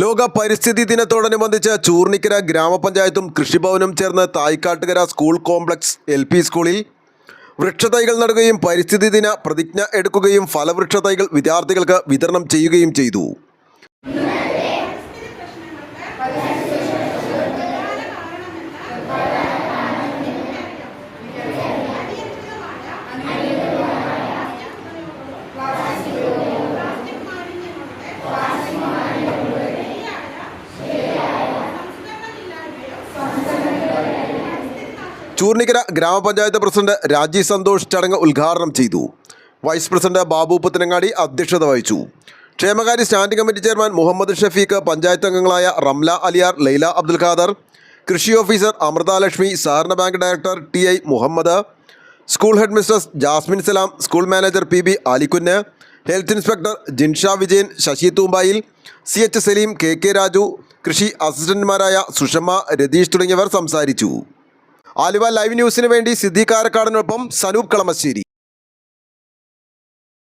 ലോക പരിസ്ഥിതി ദിനത്തോടനുബന്ധിച്ച് ചൂർണിക്കര ഗ്രാമപഞ്ചായത്തും കൃഷിഭവനും ചേർന്ന് Thaikkattukara school complex L P സ്കൂളിൽ വൃക്ഷതൈകൾ നടുകയും പരിസ്ഥിതി ദിന പ്രതിജ്ഞ എടുക്കുകയും ഫലവൃക്ഷതൈകൾ വിദ്യാർത്ഥികൾക്ക് വിതരണം ചെയ്യുകയും ചെയ്തു. ചൂർണിക്കര ഗ്രാമപഞ്ചായത്ത് പ്രസിഡന്റ് രാജി സന്തോഷ് ചടങ്ങ് ഉദ്ഘാടനം ചെയ്തു. വൈസ് പ്രസിഡന്റ് ബാബു പുത്തനങ്ങാടി അധ്യക്ഷത വഹിച്ചു. ക്ഷേമകാര്യ standing committee chairman Muhammad Shafeeq panchayat അംഗങ്ങളായ റംല അലിയാർ ലൈല അബ്ദുൽ ഖാദർ കൃഷി ഓഫീസർ അമൃതാലക്ഷ്മി സഹകരണ bank director T I Muhammad school headmistress Jasmin Salam school manager P B Alikkunnu health inspector Jinsha Vijayan Sasi Thoombayil C H Saleem K K Raju കൃഷി അസിസ്റ്റന്റുമാരായ സുഷമ രതീഷ് തുടങ്ങിയവർ സംസാരിച്ചു. Aluva live ന്യൂസിന് വേണ്ടി സിദ്ദീഖ് കാരക്കാടിനൊപ്പം സനൂപ് കളമശ്ശേരി.